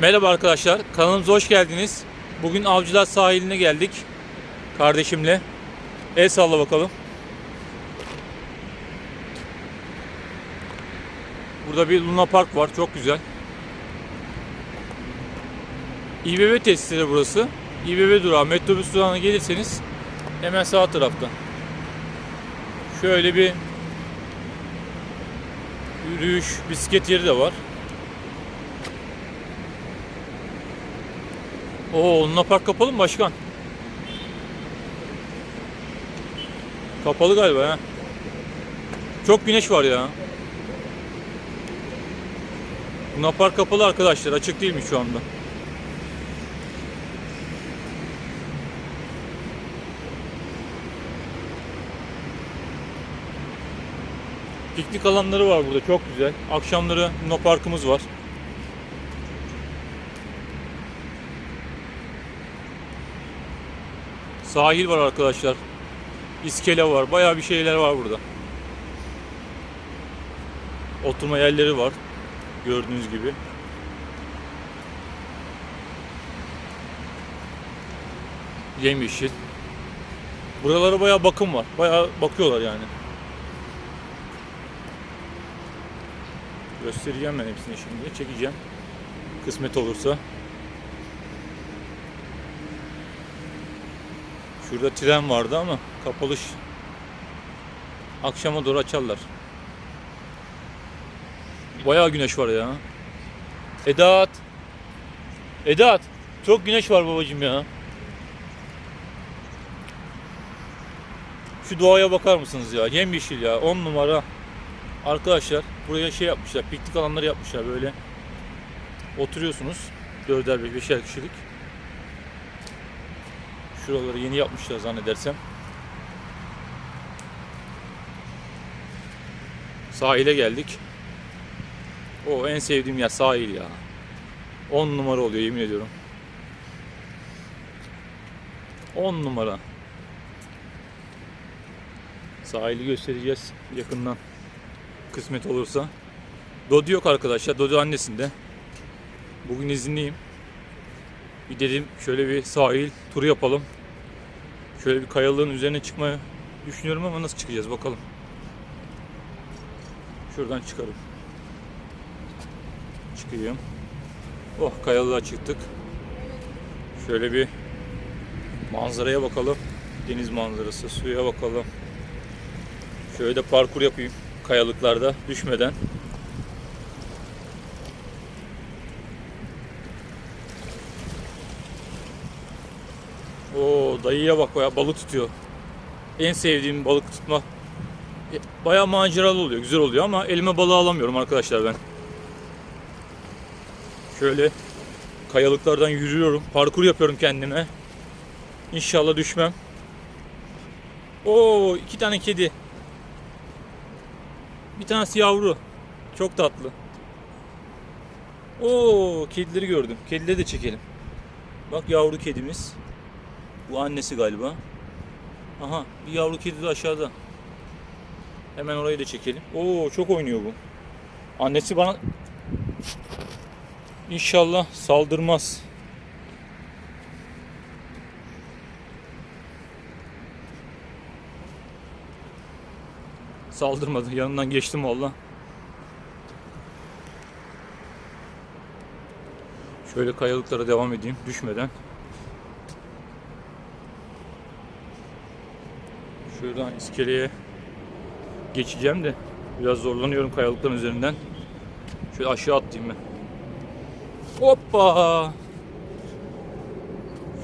Merhaba arkadaşlar, kanalımıza hoş geldiniz. Bugün Avcılar sahiline geldik kardeşimle. El salla bakalım. Burada bir Luna Park var, çok güzel. İBB tesisleri burası. İBB durağı, metrobüs durağına gelirseniz hemen sağ tarafta. Şöyle bir yürüyüş, bisiklet yeri de var. Oo, Luna Park kapalı mı başkan? Kapalı galiba ha. Çok güneş var ya. Luna Park kapalı arkadaşlar. Açık değilmiş şu anda. Piknik alanları var burada. Çok güzel. Akşamları Luna Park'ımız var. Sahil var arkadaşlar. İskele var. Bayağı bir şeyler var burada. Oturma yerleri var. Gördüğünüz gibi. Yemyeşil. Buralara bayağı bakım var. Bayağı bakıyorlar yani. Göstereceğim ben hepsini şimdi. Çekeceğim. Kısmet olursa. Şurada tren vardı ama kapalı. ş- Akşama doğru açarlar. Bayağı güneş var ya. Edat. Edat. Çok güneş var babacığım ya. Şu doğaya bakar mısınız ya? Yemyeşil ya. 10 numara. Arkadaşlar buraya şey yapmışlar. Piknik alanları yapmışlar böyle. Oturuyorsunuz. Dörder beş beşer kişilik. Şuraları yeni yapmışlar zannedersem. Sahile geldik. O en sevdiğim yer sahil ya. 10 numara oluyor yemin ediyorum. 10 numara. Sahili göstereceğiz yakından. Kısmet olursa. Dodi yok arkadaşlar. Dodi annesinde. Bugün izinliyim. Bir dedim şöyle bir sahil turu yapalım. Şöyle bir kayalığın üzerine çıkmayı düşünüyorum ama nasıl çıkacağız bakalım. Şuradan çıkalım. Çıkayım. Oh kayalığa çıktık. Şöyle bir manzaraya bakalım. Deniz manzarası, suya bakalım. Şöyle de parkur yapayım kayalıklarda düşmeden. Oo dayıya bak ya balık tutuyor. En sevdiğim balık tutma. E, Bayağı maceralı oluyor, güzel oluyor ama elime balığı alamıyorum arkadaşlar ben. Şöyle kayalıklardan yürüyorum, parkur yapıyorum kendime. İnşallah düşmem. Oo iki tane kedi. Bir tanesi yavru. Çok tatlı. Oo kedileri gördüm. Kedileri de çekelim. Bak yavru kedimiz. Bu annesi galiba. Aha bir yavru kedi de aşağıda. Hemen orayı da çekelim. Oo çok oynuyor bu. Annesi bana İnşallah saldırmaz. Saldırmadı. Yanından geçtim valla. Şöyle kayalıklara devam edeyim düşmeden. Şuradan iskeleye geçeceğim de biraz zorlanıyorum kayalıkların üzerinden. Şöyle aşağı atlayayım ben. Hoppa!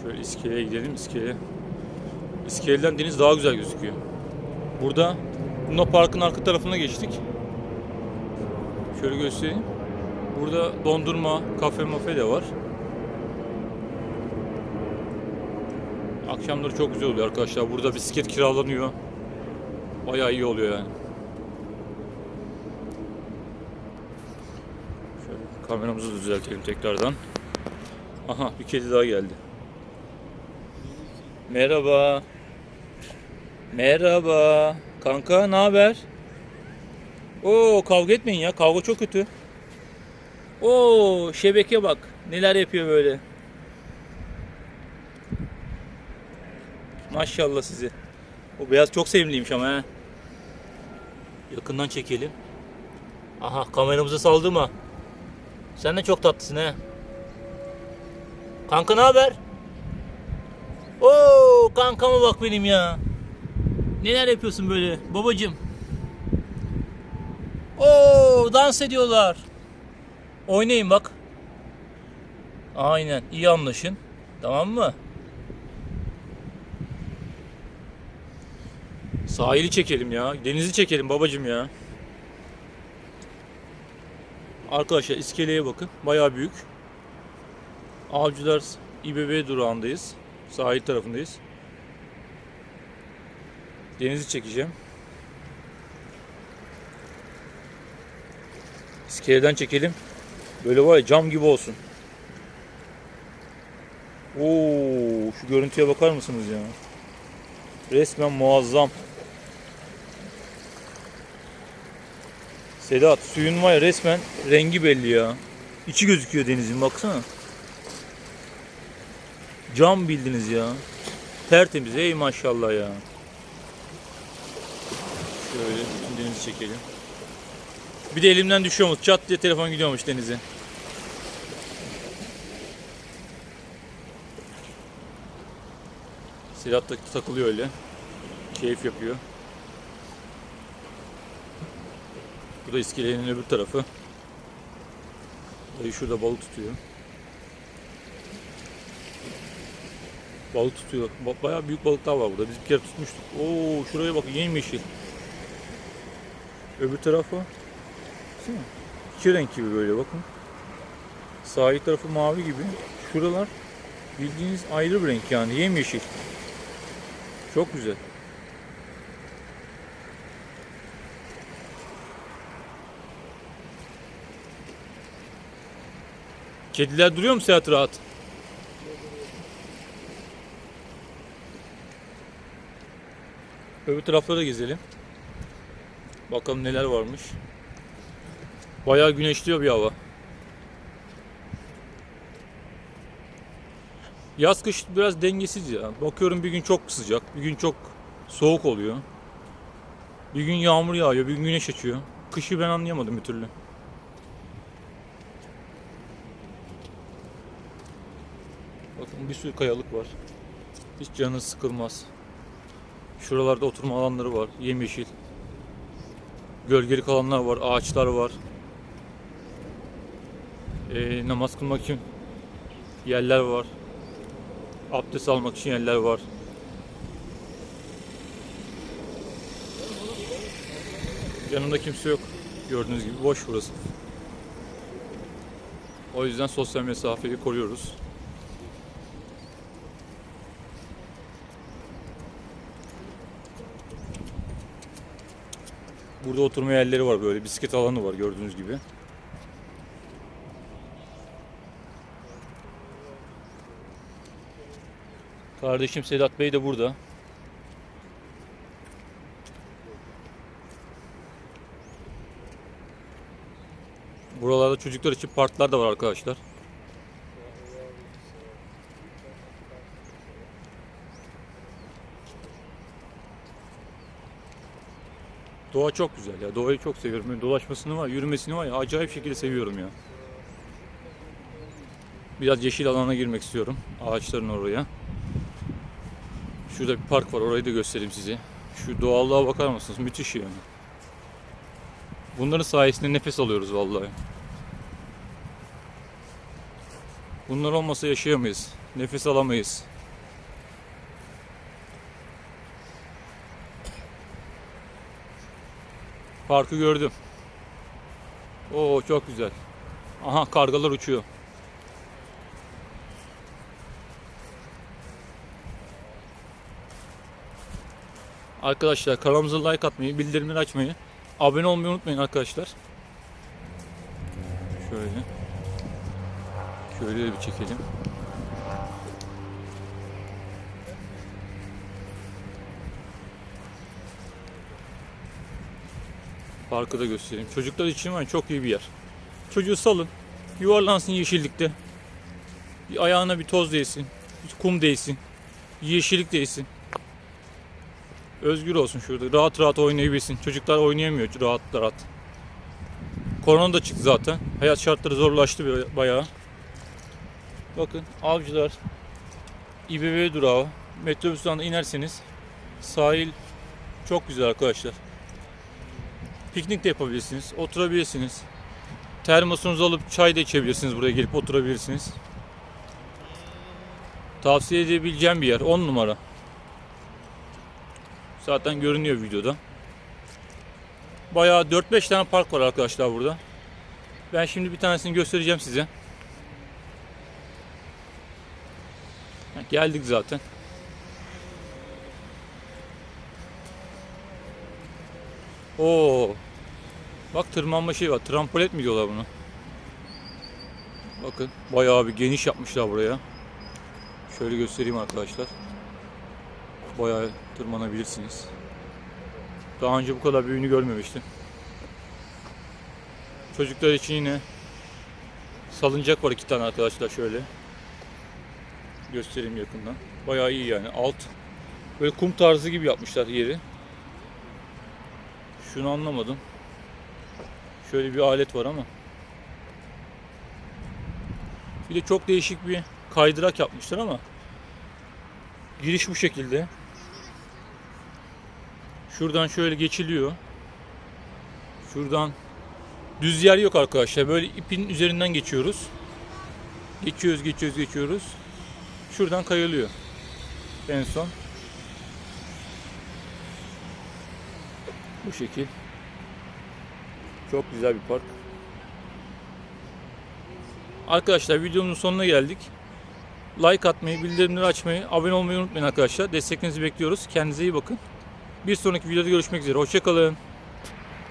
Şöyle iskeleye gidelim iskeleye. İskeleden deniz daha güzel gözüküyor. Burada Luna Park'ın arka tarafına geçtik. Şöyle göstereyim. Burada dondurma, kafe mafe de var. Akşamları çok güzel oluyor arkadaşlar. Burada bisiklet kiralanıyor. Bayağı iyi oluyor yani. Şöyle kameramızı düzeltelim tekrardan. Aha bir kedi daha geldi. Merhaba. Merhaba. Kanka ne haber? Oo kavga etmeyin ya. Kavga çok kötü. Oo şebeke bak. Neler yapıyor böyle. Maşallah sizi. O beyaz çok sevimliymiş ama he. Yakından çekelim. Aha kameramıza saldırma. Sen de çok tatlısın he. Kanka ne haber? Oo kankama bak benim ya. Neler yapıyorsun böyle babacım? Oo dans ediyorlar. Oynayın bak. Aynen iyi anlaşın. Tamam mı? Sahili çekelim ya. Denizi çekelim babacım ya. Arkadaşlar iskeleye bakın. Bayağı büyük. Avcılar İBB durağındayız. Sahil tarafındayız. Denizi çekeceğim. İskeleden çekelim. Böyle var ya cam gibi olsun. Oo, şu görüntüye bakar mısınız ya? Resmen muazzam. Sedat suyun var ya resmen rengi belli ya. İçi gözüküyor denizin baksana. Cam bildiniz ya. Tertemiz ey maşallah ya. Şöyle bütün denizi çekelim. Bir de elimden düşüyormuş. Çat diye telefon gidiyormuş denize. Sedat da takılıyor öyle. Keyif yapıyor. Bu da iskelenin öbür tarafı. Dayı şurada balık tutuyor. Balık tutuyor. Ba- Bayağı büyük balıklar var burada. Biz bir kere tutmuştuk. Oo şuraya bak yemyeşil. Öbür. Baksana. İki renk gibi böyle bakın. Sahil tarafı mavi gibi. Şuralar bildiğiniz ayrı bir renk yani yemyeşil. Çok güzel. Kediler duruyor mu Seyahat rahat? Öbür taraflara gezelim. Bakalım neler varmış. Bayağı güneşliyor bir hava. Yaz kış biraz dengesiz ya. Bakıyorum bir gün çok sıcak, bir gün çok soğuk oluyor. Bir gün yağmur yağıyor, bir gün güneş açıyor. Kışı ben anlayamadım bir türlü. Bir sürü kayalık var. Hiç canınız sıkılmaz. Şuralarda oturma alanları var. Yemyeşil. Gölgelik alanlar var. Ağaçlar var. Ee, namaz kılmak için yerler var. Abdest almak için yerler var. Yanımda kimse yok. Gördüğünüz gibi boş burası. O yüzden sosyal mesafeyi koruyoruz. Burada oturma yerleri var böyle. Bisiklet alanı var gördüğünüz gibi. Kardeşim Sedat Bey de burada. Buralarda çocuklar için parklar da var arkadaşlar. Doğa çok güzel ya. Doğayı çok seviyorum. Ben dolaşmasını var, yürümesini var ya acayip şekilde seviyorum ya. Biraz yeşil alana girmek istiyorum. Ağaçların oraya. Şurada bir park var. Orayı da göstereyim size. Şu doğallığa bakar mısınız? Müthiş yani. Bunların sayesinde nefes alıyoruz vallahi. Bunlar olmasa yaşayamayız. Nefes alamayız. Parkı gördüm. Oo çok güzel. Aha kargalar uçuyor. Arkadaşlar kanalımıza like atmayı, bildirimleri açmayı, abone olmayı unutmayın arkadaşlar. Şöyle. Şöyle bir çekelim. Parkı da göstereyim. Çocuklar için var çok iyi bir yer. Çocuğu salın. Yuvarlansın yeşillikte. Bir ayağına bir toz değsin. Bir kum değsin. Yeşillik değsin. Özgür olsun şurada. Rahat rahat oynayabilsin. Çocuklar oynayamıyor rahat rahat. Korona da çıktı zaten. Hayat şartları zorlaştı bayağı. Bakın avcılar İBB durağı. Metrobüsten inerseniz sahil çok güzel arkadaşlar. Piknik de yapabilirsiniz. Oturabilirsiniz. Termosunuzu alıp çay da içebilirsiniz. Buraya gelip oturabilirsiniz. Tavsiye edebileceğim bir yer. 10 numara. Zaten görünüyor videoda. Bayağı 4-5 tane park var arkadaşlar burada. Ben şimdi bir tanesini göstereceğim size. Geldik zaten. Oo. Bak tırmanma şey var. Trampolet mi diyorlar bunu? Bakın bayağı bir geniş yapmışlar buraya. Şöyle göstereyim arkadaşlar. Bayağı tırmanabilirsiniz. Daha önce bu kadar büyüğünü görmemiştim. Çocuklar için yine salıncak var iki tane arkadaşlar şöyle. Göstereyim yakından. Bayağı iyi yani. Alt böyle kum tarzı gibi yapmışlar yeri. Şunu anlamadım. Şöyle bir alet var ama. Bir de çok değişik bir kaydırak yapmışlar ama giriş bu şekilde. Şuradan şöyle geçiliyor. Şuradan düz yer yok arkadaşlar. Böyle ipin üzerinden geçiyoruz. Geçiyoruz, geçiyoruz, geçiyoruz. Şuradan kayılıyor. En son. Bu şekil. Çok güzel bir park. Arkadaşlar videomuzun sonuna geldik. Like atmayı, bildirimleri açmayı, abone olmayı unutmayın arkadaşlar. Desteklerinizi bekliyoruz. Kendinize iyi bakın. Bir sonraki videoda görüşmek üzere. Hoşçakalın.